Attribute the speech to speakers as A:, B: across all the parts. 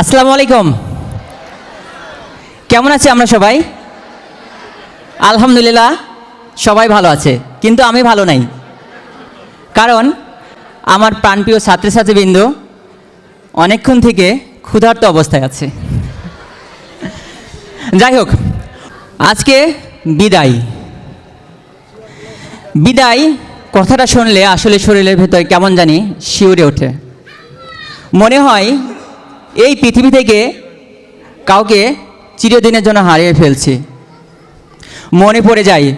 A: আসসালামু আলাইকুম। কেমন আছি আমরা সবাই? আলহামদুলিল্লাহ, সবাই ভালো আছে, কিন্তু আমি ভালো নাই। কারণ আমার প্রাণপ্রিয় ছাত্রছাত্রীবৃন্দ অনেকক্ষণ থেকে ক্ষুধার্ত অবস্থায় আছে। যাই হোক, আজকে বিদায়। বিদায়। কথাটা শুনলে আসলে শরীরের ভেতরে কেমন জানি শিউরে ওঠে। মনে হয় এই পৃথিবী থেকে কাউকে চিরদিনের জন্য হারিয়ে ফেলছি। মনে পড়ে যায়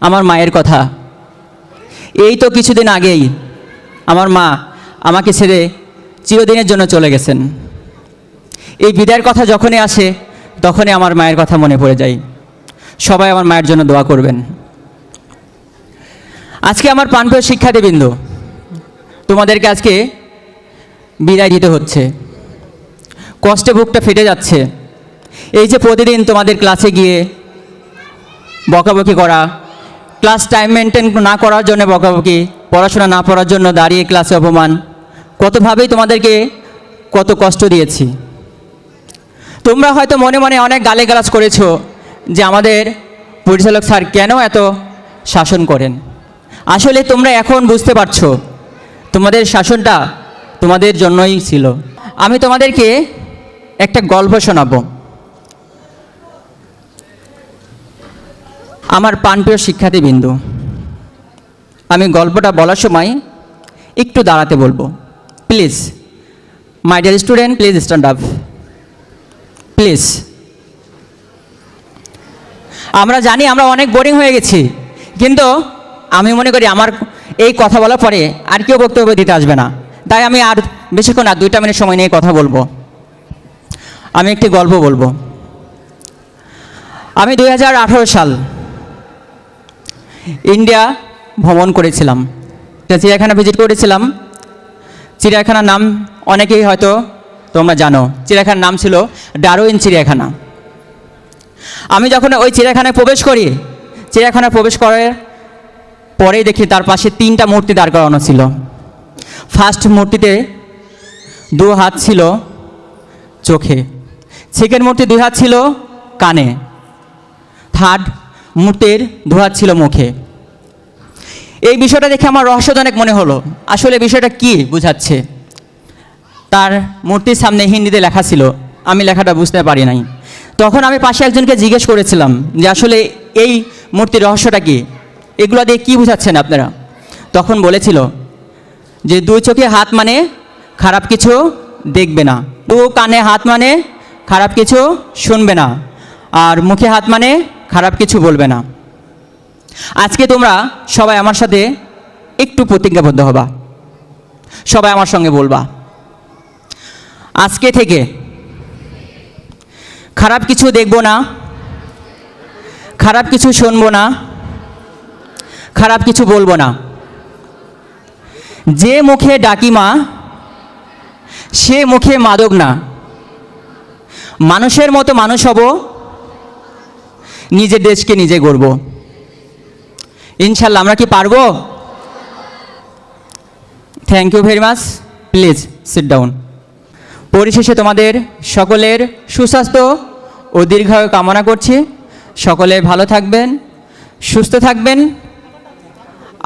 A: আমার মায়ের কথা। এই তো কিছুদিন আগেই আমার মা আমাকে ছেড়ে চিরদিনের জন্য চলে গেছেন। এই বিদায়ের কথা যখনই আসে, তখনই আমার মায়ের কথা মনে পড়ে যায়। সবাই আমার মায়ের জন্য দোয়া করবেন। আজকে আমার প্রাণপ্রিয় শিক্ষার্থীবৃন্দ, তোমাদেরকে আজকে বিদায় দিতে হচ্ছে। কষ্টে বুকটা ফেটে যাচ্ছে। এই যে প্রতিদিন তোমাদের ক্লাসে গিয়ে বকাবকি করা, ক্লাস টাইম মেনটেন না করার জন্য বকাবকি, পড়াশোনা না পড়ার জন্য দাঁড়িয়ে ক্লাসে অপমান, কতভাবেই তোমাদেরকে কত কষ্ট দিয়েছি। তোমরা হয়তো মনে মনে অনেক গালে গালাজ করেছ যে আমাদের পরিচালক স্যার কেন এত শাসন করেন? আসলে তোমরা এখন বুঝতে পারছ, তোমাদের শাসনটা তোমাদের জন্যই ছিল। আমি তোমাদেরকে একটা গল্প শোনাবো। আমার প্রাণপ্রিয় শিক্ষার্থীবৃন্দু, আমি গল্পটা বলার সময় একটু দাঁড়াতে বলব। Please my dear student please stand up please. আমরা জানি আমরা অনেক বোরিং হয়ে গেছি, কিন্তু আমি মনে করি আমার এই কথা বলার পরে আর কেউ বক্তব্য দিতে আসবে না। তাই আমি আর বেশিক্ষণ আর দুইটা মিনিট সময় নিয়ে কথা বলব। আমি একটি গল্প বলব। আমি দু হাজার আঠারো সাল ইন্ডিয়া ভ্রমণ করেছিলাম। চিড়িয়াখানা ভিজিট করেছিলাম। চিড়িয়াখানার নাম অনেকেই হয়তো তোমরা জানো। চিড়িয়াখানার নাম ছিল ডারোইন চিড়িয়াখানা। আমি যখন ওই চিড়িয়াখানায় প্রবেশ করি, চিড়িয়াখানায় প্রবেশ করার পরেই দেখি তার পাশে তিনটা মূর্তি দাঁড় করানো ছিল। ফার্স্ট মূর্তিতে দু হাত ছিল চোখে। সেকেন্ড মূর্তি দুই হাত ছিল কানে। থার্ড মূর্তির দু হাত ছিল মুখে। এই বিষয়টা দেখে আমার রহস্যজনক মনে হলো। আসলে বিষয়টা কি বুঝাচ্ছে? তার মূর্তির সামনে হিন্দিতে লেখা ছিল। আমি লেখাটা বুঝতে পারি নাই। তখন আমি পাশে একজনকে জিজ্ঞেস করেছিলাম যে আসলে এই মূর্তির রহস্যটা কি? এগুলো দিয়ে কী বুঝাচ্ছেন আপনারা? তখন বলেছিল যে দুই চোখে হাত মানে খারাপ কিছু দেখবে না। দু কানে হাত মানে খারাপ কিছু শুনবে না। আর মুখে হাত মানে খারাপ কিছু বলবে না। আজকে তোমরা সবাই আমার সাথে একটু প্রতিজ্ঞাবদ্ধ হবা। সবাই আমার সঙ্গে বলবা। আজকে থেকে খারাপ কিছু দেখব না। খারাপ কিছু শুনব না। খারাপ কিছু বলব না। যে মুখে ডাকিমা সে মুখে মাদক না। মানুষের মতো মানুষ হব, নিজের দেশকে নিজে গড়ব। ইনশাল্লাহ, আমরা কি পারব? Thank you very much please sit down পরিশেষে তোমাদের সকলের সুস্বাস্থ্য ও দীর্ঘায়ু কামনা করছি। সকলে ভালো থাকবেন, সুস্থ থাকবেন।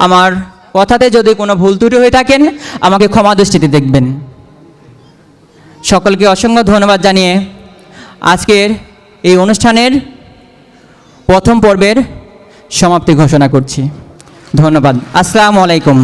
A: আমার কথাতে যদি কোনো ভুল ত্রুটি হয়ে থাকেন, আমাকে ক্ষমা দৃষ্টিতে দেখবেন। সকলকে অসংখ্য ধন্যবাদ জানিয়ে আজকের এই অনুষ্ঠানের প্রথম পর্বের সমাপ্তি ঘোষণা করছি। ধন্যবাদ। আসসালামু আলাইকুম।